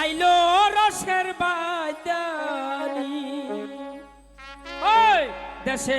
আইলো রসের বাদানি। ওই দেশে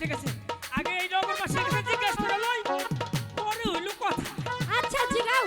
বাসে গেছে। আগে এই নগরবাসীর কাছে জিজ্ঞেস করে লই। পরে হইল কথা। আচ্ছা জিগাও